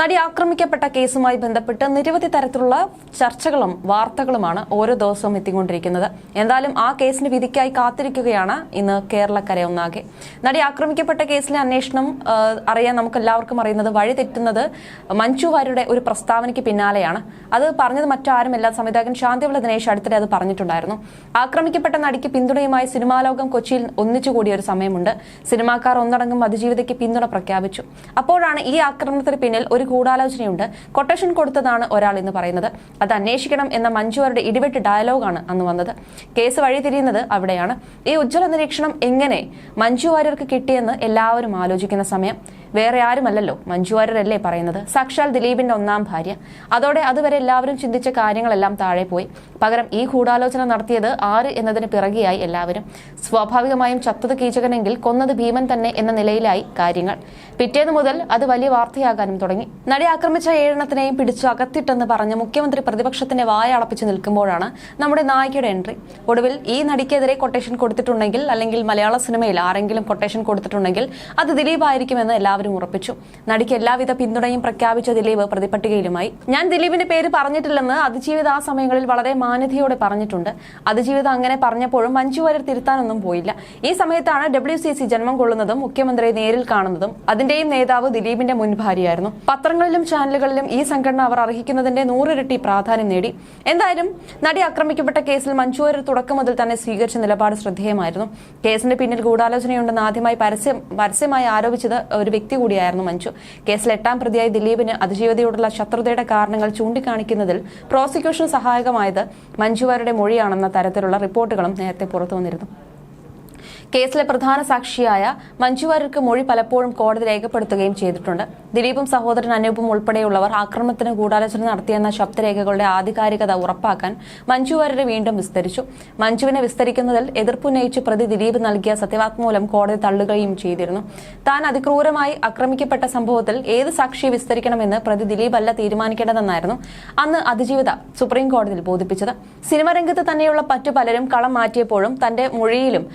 നടി ആക്രമിക്കപ്പെട്ട കേസുമായി ബന്ധപ്പെട്ട് നിരവധി തരത്തിലുള്ള ചർച്ചകളും വാർത്തകളുമാണ് ഓരോ ദിവസവും എത്തിക്കൊണ്ടിരിക്കുന്നത്. എന്തായാലും ആ കേസിന് വിധിക്കായി കാത്തിരിക്കുകയാണ് ഇന്ന് കേരളക്കര ഒന്നാകെ. നടി ആക്രമിക്കപ്പെട്ട കേസിലെ അന്വേഷണം അറിയാൻ നമുക്ക് എല്ലാവർക്കും അറിയുന്നത് വഴി തെറ്റുന്നത് മഞ്ജു ഒരു പ്രസ്താവനയ്ക്ക് പിന്നാലെയാണ്. അത് പറഞ്ഞത് മറ്റാരുമല്ല സംവിധായകൻ ശാന്തിവിള ദിനേശ് അടുത്തിടെ അത് പറഞ്ഞിട്ടുണ്ടായിരുന്നു. ആക്രമിക്കപ്പെട്ട നടിക്ക് പിന്തുണയുമായി സിനിമാ ലോകം കൊച്ചിയിൽ ഒന്നിച്ചുകൂടിയ ഒരു സമയമുണ്ട്. സിനിമാക്കാർ ഒന്നടങ്കം അതിജീവിതയ്ക്ക് പിന്തുണ പ്രഖ്യാപിച്ചു. അപ്പോഴാണ് ഈ ആക്രമണത്തിന് പിന്നിൽ ഒരു ഗൂഢാലോചനയുണ്ട്. കൊട്ടേഷൻ കൊടുത്തതാണ് ഒരാൾ എന്ന് പറയുന്നത്. അത് അന്വേഷിക്കണം എന്ന മഞ്ജുവരുടെ ഇടിവെട്ട് ഡയലോഗാണ് അന്ന് വന്നത്. കേസ് വഴിതിരിയുന്നത് അവിടെയാണ്. ഈ ഉജ്ജ്വല നിരീക്ഷണം എങ്ങനെ മഞ്ജു വാര്യർക്ക് കിട്ടിയെന്ന് എല്ലാവരും ആലോചിക്കുന്ന സമയം. വേറെ ആരുമല്ലല്ലോ? മഞ്ജു വാര്യരല്ലേ പറയുന്നത്? സാക്ഷാൽ ദിലീപിന്റെ ഒന്നാം ഭാര്യ. അതോടെ അതുവരെ എല്ലാവരും ചിന്തിച്ച കാര്യങ്ങളെല്ലാം താഴെ പോയി. പകരം ഈ ഗൂഢാലോചന നടത്തിയത് ആര് എന്നതിന് പിറകെയായി എല്ലാവരും. സ്വാഭാവികമായും ചത്തത് കീചകനെങ്കിൽ കൊന്നത് ഭീമൻ തന്നെ എന്ന നിലയിലായി കാര്യങ്ങൾ. പിറ്റേന്ന് മുതൽ അത് വലിയ വാർത്തയാകാനും തുടങ്ങി. നടി ആക്രമിച്ച ഏഴെണ്ണത്തിനെയും പിടിച്ചു അകത്തിട്ടെന്ന് പറഞ്ഞ് മുഖ്യമന്ത്രി പ്രതിപക്ഷത്തിന്റെ വായ അടപ്പിച്ച് നിൽക്കുമ്പോഴാണ് നമ്മുടെ നായികയുടെ എൻട്രി. ഒടുവിൽ ഈ നടിക്കെതിരെ കൊട്ടേഷൻ കൊടുത്തിട്ടുണ്ടെങ്കിൽ അല്ലെങ്കിൽ മലയാള സിനിമയിൽ ആരെങ്കിലും കൊട്ടേഷൻ കൊടുത്തിട്ടുണ്ടെങ്കിൽ അത് ദിലീപ് ആയിരിക്കുമെന്ന് എല്ലാവരും ഉറപ്പിച്ചു. നടിക്ക് എല്ലാവിധ പിന്തുണയും പ്രഖ്യാപിച്ച ദിലീപ് പ്രതിപട്ടികയിലുമായി ഞാൻ ദിലീപിന്റെ പേര് പറഞ്ഞിട്ടില്ലെന്ന് അതിജീവിത ആ സമയങ്ങളിൽ വളരെ മാന്യതയോടെ പറഞ്ഞിട്ടുണ്ട്. അതിജീവിത അങ്ങനെ പറഞ്ഞപ്പോഴും മഞ്ജു വാര്യർ തിരുത്താനൊന്നും പോയില്ല. ഈ സമയത്താണ് ഡബ്ല്യു സി സി ജന്മം കൊള്ളുന്നതും മുഖ്യമന്ത്രിയെ നേരിൽ കാണുന്നതും അതിന്റെയും നേതാവ് ദിലീപിന്റെ മുൻ ഭാര്യയായിരുന്നു. പത്രങ്ങളിലും ചാനലുകളിലും ഈ സംഘടന അവർ അർഹിക്കുന്നതിന്റെ നൂറിരട്ടി പ്രാധാന്യം നേടി. എന്തായാലും നടി ആക്രമിക്കപ്പെട്ട കേസിൽ മഞ്ജു തുടക്കം മുതൽ തന്നെ സ്വീകരിച്ച നിലപാട് ശ്രദ്ധേയമായിരുന്നു. കേസിന്റെ പിന്നിൽ ഗൂഢാലോചനയുണ്ടെന്ന് ആദ്യമായി പരസ്യം പരസ്യമായി ആരോപിച്ചത് ഒരു വ്യക്തി കൂടിയായിരുന്നു മഞ്ജു. കേസിൽ എട്ടാം പ്രതിയായി ദിലീപിന് അതിജീവതയോടുള്ള ശത്രുതയുടെ കാരണങ്ങൾ ചൂണ്ടിക്കാണിക്കുന്നതിൽ പ്രോസിക്യൂഷൻ സഹായകമായത് മഞ്ജുവാരുടെ മൊഴിയാണെന്ന തരത്തിലുള്ള റിപ്പോർട്ടുകളും നേരത്തെ പുറത്തു വന്നിരുന്നു. കേസിലെ പ്രധാന സാക്ഷിയായ മഞ്ജു വാര്യർക്ക് മൊഴി പലപ്പോഴും കോടതി രേഖപ്പെടുത്തുകയും ചെയ്തിട്ടുണ്ട്. ദിലീപും സഹോദരൻ അനൂപും ഉൾപ്പെടെയുള്ളവർ ആക്രമണത്തിന് ഗൂഢാലോചന നടത്തിയെന്ന ശബ്ദരേഖകളുടെ ആധികാരികത ഉറപ്പാക്കാൻ മഞ്ജു വാര്യരെ വീണ്ടും വിസ്തരിച്ചു. മഞ്ജുവിനെ വിസ്തരിക്കുന്നതിൽ എതിർപ്പുന്നയിച്ച് പ്രതി ദിലീപ് നൽകിയ സത്യവാങ്മൂലം കോടതി തള്ളുകയും ചെയ്തിരുന്നു. താൻ അതിക്രൂരമായി ആക്രമിക്കപ്പെട്ട സംഭവത്തിൽ ഏത് സാക്ഷിയെ വിസ്തരിക്കണമെന്ന് പ്രതി ദിലീപ് അല്ല തീരുമാനിക്കേണ്ടതെന്നായിരുന്നു അന്ന് അതിജീവിത സുപ്രീം കോടതിയിൽ ബോധിപ്പിച്ചത്. സിനിമ രംഗത്ത് തന്നെയുള്ള മറ്റു പലരും കളം മാറ്റിയപ്പോഴും തന്റെ മൊഴിയിലും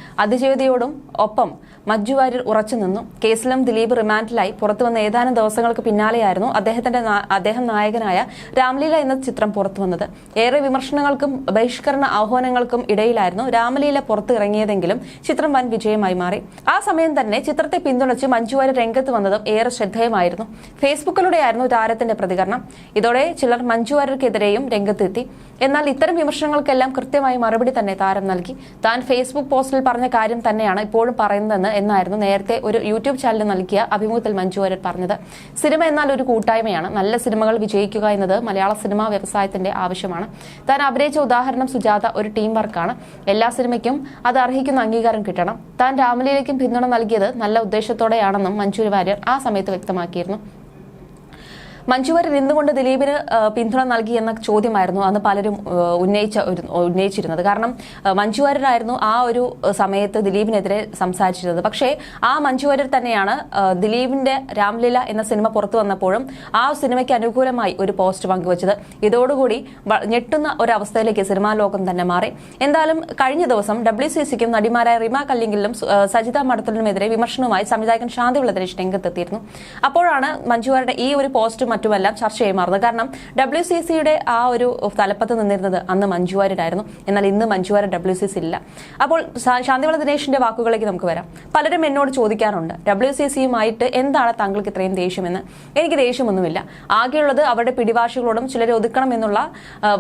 അതിജീവിതയോടും ഒപ്പം മഞ്ജു വാര്യർ ഉറച്ചുനിന്നു കേസിലും ദിലീപ് റിമാൻഡിലായി. പുറത്തുവന്ന ഏതാനും ദിവസങ്ങൾക്ക് പിന്നാലെയായിരുന്നു അദ്ദേഹത്തിന്റെ അദ്ദേഹം നായകനായ രാംലീല എന്ന ചിത്രം പുറത്തുവന്നത് ഏറെ വിമർശനങ്ങൾക്കും ബഹിഷ്കരണ ആഹ്വാനങ്ങൾക്കും ഇടയിലായിരുന്നു രാംലീല പുറത്തു ഇറങ്ങിയതെങ്കിലും ചിത്രം വൻ വിജയമായി മാറി. ആ സമയം തന്നെ ചിത്രത്തെ പിന്തുണച്ച് മഞ്ജു വാര്യർ രംഗത്ത് വന്നതും ഏറെ ശ്രദ്ധേയമായിരുന്നു. ഫേസ്ബുക്കിലൂടെയായിരുന്നു താരത്തിന്റെ പ്രതികരണം. ഇതോടെ ചിലർ മഞ്ജു വാര്യർക്കെതിരെയും രംഗത്തെത്തി. എന്നാൽ ഇത്തരം വിമർശനങ്ങൾക്കെല്ലാം കൃത്യമായി മറുപടി തന്നെ താരം നൽകി. താൻ ഫേസ്ബുക്ക് പോസ്റ്റിൽ പറഞ്ഞ കാര്യം തന്നെയാണ് ഇപ്പോഴും പറയുന്നതെന്ന് എന്നായിരുന്നു നേരത്തെ ഒരു യൂട്യൂബ് ചാനൽ നൽകിയ അഭിമുഖത്തിൽ മഞ്ജു വാര്യർ പറഞ്ഞത്. സിനിമ എന്നാൽ ഒരു കൂട്ടായ്മയാണ്. നല്ല സിനിമകൾ വിജയിക്കുക എന്നത് മലയാള സിനിമാ വ്യവസായത്തിന്റെ ആവശ്യമാണ്. താൻ അഭിനയിച്ച ഉദാഹരണം സുജാത ഒരു ടീം വർക്കാണ്. എല്ലാ സിനിമയ്ക്കും അത് അർഹിക്കുന്ന അംഗീകാരം കിട്ടണം. താൻ രാമലീലയ്ക്കും പിന്തുണ നൽകിയത് നല്ല ഉദ്ദേശത്തോടെയാണെന്നും മഞ്ജു വാര്യർ ആ സമയത്ത് വ്യക്തമാക്കിയിരുന്നു. മഞ്ജു എന്തുകൊണ്ട് ദിലീപിന് പിന്തുണ നൽകി എന്ന ചോദ്യമായിരുന്നു അന്ന് പലരും ഉന്നയിച്ച ഉന്നയിച്ചിരുന്നത്. കാരണം ആ, മഞ്ജു വാര്യരായിരുന്നു ആ ഒരു സമയത്ത് ദിലീപിനെതിരെ സംസാരിച്ചിരുന്നത്. പക്ഷേ ആ മഞ്ജു വാര്യർ തന്നെയാണ് ദിലീപിന്റെ രാംലീല എന്ന സിനിമ പുറത്തു വന്നപ്പോഴും ആ സിനിമയ്ക്ക് അനുകൂലമായി ഒരു പോസ്റ്റ് പങ്കുവച്ചത്. ഇതോടുകൂടി ഞെട്ടുന്ന ഒരവസ്ഥയിലേക്ക് സിനിമാ ലോകം തന്നെ മാറി. എന്തായാലും കഴിഞ്ഞ ദിവസം ഡബ്ല്യു സി സിക്കും നടിമാരായ റിമ കല്ലിങ്കിലും സജിത മടത്തലിനുമെതിരെ വിമർശനവുമായി സംവിധായകൻ ശാന്തി വിളതരേഷ് രംഗത്തെത്തിയിരുന്നു. അപ്പോഴാണ് മഞ്ജുവാരുടെ ഈ ഒരു പോസ്റ്റും മറ്റുമെല്ലാം ചർച്ച ചെയ്യുമായിരുന്നു. കാരണം ഡബ്ല്യു സി സിയുടെ ആ ഒരു തലപ്പത്ത് നിന്നിരുന്നത് അന്ന് മഞ്ജു വാര്യരായിരുന്നു എന്നാൽ ഇന്ന് Manju Warrier W C C ഇല്ല. അപ്പോൾ ശാന്തിവള ദിനേശിന്റെ വാക്കുകളിലേക്ക് നമുക്ക് വരാം. പലരും എന്നോട് ചോദിക്കാറുണ്ട് ഡബ്ല്യു സി സിയുമായിട്ട് എന്താണ് താങ്കൾക്ക് ഇത്രയും ദേഷ്യമെന്ന്? എനിക്ക് ദേഷ്യമൊന്നുമില്ല. ആകെയുള്ളത് അവരുടെ പിടിവാശികളോടും ചിലരെ ഒതുക്കണം എന്നുള്ള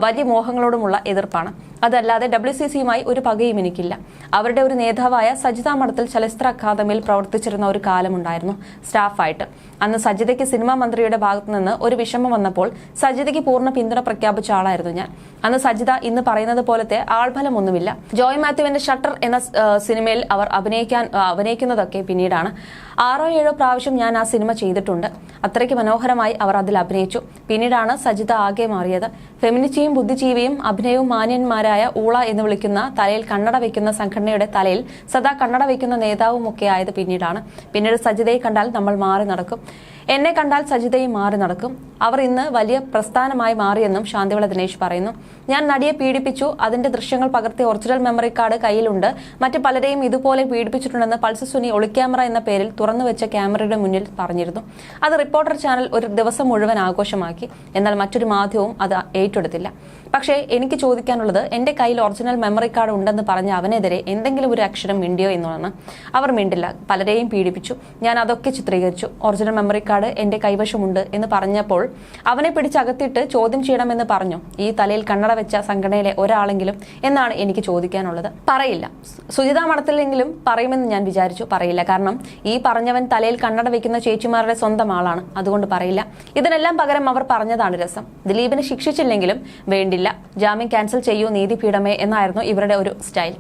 വലിയ മോഹങ്ങളോടുമുള്ള എതിർപ്പാണ്. അതല്ലാതെ ഡബ്ല്യു സി സിയുമായി ഒരു പകയും എനിക്കില്ല. അവരുടെ ഒരു നേതാവായ സജിത മഠത്തിൽ ചലച്ചിത്ര അക്കാദമിയിൽ പ്രവർത്തിച്ചിരുന്ന ഒരു കാലമുണ്ടായിരുന്നു സ്റ്റാഫായിട്ട്. അന്ന് സജിതയ്ക്ക് സിനിമാ മന്ത്രിയുടെ ഭാഗത്തു നിന്ന് ഒരു വിഷമം വന്നപ്പോൾ സജിതയ്ക്ക് പൂർണ പിന്തുണ പ്രഖ്യാപിച്ച ആളായിരുന്നു ഞാൻ. അന്ന് സജിത ഇന്ന് പറയുന്നത് പോലത്തെ ആൾഫലമൊന്നുമില്ല ജോയ് മാത്യുവിന്റെ ഷട്ടർ എന്ന സിനിമയിൽ അവർ അഭിനയിക്കാൻ അഭിനയിക്കുന്നതൊക്കെ പിന്നീടാണ്. ആറോ ഏഴോ പ്രാവശ്യം ഞാൻ ആ സിനിമ ചെയ്തിട്ടുണ്ട്. അത്രയ്ക്ക് മനോഹരമായി അവർ അതിൽ അഭിനയിച്ചു. പിന്നീടാണ് സജിത ആകെ മാറിയത്. ഫെമിനിറ്റിയും ബുദ്ധിജീവിയും അഭിനയവും മാന്യന്മാരായ ഊള എന്ന് വിളിക്കുന്ന തലയിൽ കണ്ണട വയ്ക്കുന്ന സംഘടനയുടെ തലയിൽ സദാ കണ്ണട വയ്ക്കുന്ന നേതാവുമൊക്കെ ആയത് പിന്നീടാണ്. പിന്നീട് സജിതയെ കണ്ടാൽ നമ്മൾ മാറി നടക്കും. എന്നെ കണ്ടാൽ സജിതയും മാറി നടക്കും. അവർ ഇന്ന് വലിയ പ്രസ്ഥാനമായി മാറിയെന്നും ശാന്തിവിള ദിനേശ് പറയുന്നു. ഞാൻ നടിയെ പീഡിപ്പിച്ചു. അതിന്റെ ദൃശ്യങ്ങൾ പകർത്തിയ ഒറിജിനൽ മെമ്മറി കാർഡ് കയ്യിലുണ്ട്. മറ്റു പലരെയും ഇതുപോലെ പീഡിപ്പിച്ചിട്ടുണ്ടെന്ന് പൾസ് സുനി ഒളിക്യാമറ എന്ന പേരിൽ തുറന്നു തുറന്നു വെച്ച ക്യാമറയുടെ മുന്നിൽ പറഞ്ഞിരുന്നു. അത് റിപ്പോർട്ടർ ചാനൽ ഒരു ദിവസം മുഴുവൻ ആഘോഷമാക്കി. എന്നാൽ മറ്റൊരു മാധ്യമവും അത് ഏറ്റെടുത്തില്ല പക്ഷേ എനിക്ക് ചോദിക്കാനുള്ളത് എന്റെ കയ്യിൽ ഒറിജിനൽ മെമ്മറി കാർഡ് ഉണ്ടെന്ന് പറഞ്ഞ അവനെതിരെ എന്തെങ്കിലും ഒരു അക്ഷരം മിണ്ടിയോ എന്നുള്ളതാണ്. അവർ മിണ്ടില്ല. പലരെയും പീഡിപ്പിച്ചു. ഞാൻ അതൊക്കെ ചിത്രീകരിച്ചു. ഒറിജിനൽ മെമ്മറി കാർഡ് എന്റെ കൈവശമുണ്ട് എന്ന് പറഞ്ഞപ്പോൾ അവനെ പിടിച്ചകത്തിട്ട് ചോദ്യം ചെയ്യണമെന്ന് പറഞ്ഞു. ഈ തലയിൽ കണ്ണട വെച്ച സംഘടനയിലെ ഒരാളെങ്കിലും എന്നാണ് എനിക്ക് ചോദിക്കാനുള്ളത്. പറയില്ല. സുജിത മഠത്തിലെങ്കിലും പറയുമെന്ന് ഞാൻ വിചാരിച്ചു. പറയില്ല. കാരണം ഈ പറഞ്ഞവൻ തലയിൽ കണ്ണട വെക്കുന്ന ചേച്ചിമാരുടെ സ്വന്തം ആളാണ്. അതുകൊണ്ട് പറയില്ല. ഇതിനെല്ലാം പകരം അവർ പറഞ്ഞതാണ് രസം. ദിലീപിനെ ശിക്ഷിച്ചില്ലെങ്കിലും വേണ്ടില്ല. ജാമ്യം ക്യാൻസൽ ചെയ്യൂ നീതിപീഠമേ എന്നായിരുന്നു ഇവരുടെ ഒരു സ്റ്റൈൽ.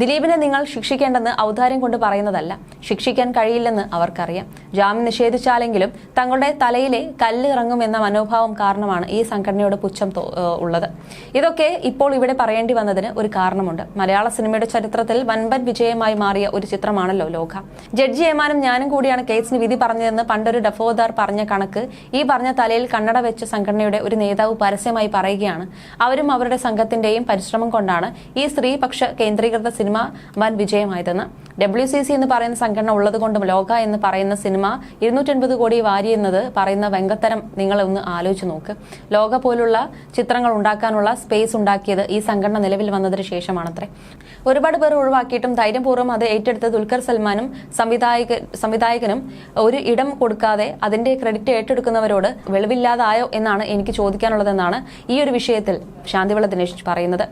ദിലീപിനെ നിങ്ങൾ ശിക്ഷിക്കേണ്ടെന്ന് ഔദാര്യം കൊണ്ട് പറയുന്നതല്ല. ശിക്ഷിക്കാൻ കഴിയില്ലെന്ന് അവർക്കറിയാം. ജാമ്യം നിഷേധിച്ചാലെങ്കിലും തങ്ങളുടെ തലയിലെ കല്ല് ഇറങ്ങുമെന്ന മനോഭാവം കാരണമാണ് ഈ സംഘടനയുടെ പുച്ഛം ഉള്ളത്. ഇതൊക്കെ ഇപ്പോൾ ഇവിടെ പറയേണ്ടി വന്നതിന് ഒരു കാരണമുണ്ട്. മലയാള സിനിമയുടെ ചരിത്രത്തിൽ വൻപൻ വിജയമായി മാറിയ ഒരു ചിത്രമാണല്ലോ ലോക. ജഡ്ജി ഏമാനും ഞാനും കൂടിയാണ് കേസിന് വിധി പറഞ്ഞതെന്ന് പണ്ടൊരു ഡഫോദാർ പറഞ്ഞ കണക്ക് ഈ പറഞ്ഞ തലയിൽ കണ്ണട വെച്ച സംഘടനയുടെ ഒരു നേതാവ് പരസ്യമായി പറയുകയാണ്. അവരും അവരുടെ സംഘത്തിന്റെയും പരിശ്രമം കൊണ്ടാണ് ഈ സ്ത്രീപക്ഷ കേന്ദ്രീകൃത സിനിമ വൻ വിജയമായതെന്ന്. ഡബ്ല്യു സി സി എന്ന് പറയുന്ന സംഘടന ഉള്ളതുകൊണ്ടും ലോക എന്ന് പറയുന്ന സിനിമ ഇരുന്നൂറ്റൻപത് കോടി വാരിയെന്നത് പറയുന്ന വെങ്കത്തരം നിങ്ങൾ ഒന്ന് ആലോചിച്ച് നോക്ക്. ലോക പോലുള്ള ചിത്രങ്ങൾ ഉണ്ടാക്കാനുള്ള സ്പേസ് ഉണ്ടാക്കിയത് ഈ സംഘടന നിലവിൽ വന്നതിന് ശേഷമാണത്രേ. ഒരുപാട് പേർ ഒഴിവാക്കിയിട്ടും ധൈര്യപൂർവം അത് ഏറ്റെടുത്ത ദുൽഖർ സൽമാനും സംവിധായക സംവിധായകനും ഒരു ഇടം കൊടുക്കാതെ അതിന്റെ ക്രെഡിറ്റ് ഏറ്റെടുക്കുന്നവരോട് വെളിവില്ലാതായോ എന്നാണ് എനിക്ക് ചോദിക്കാനുള്ളതെന്നാണ് ഈ ഒരു വിഷയത്തിൽ ശാന്തിവിള ദിനേശ് പറയുന്നത്.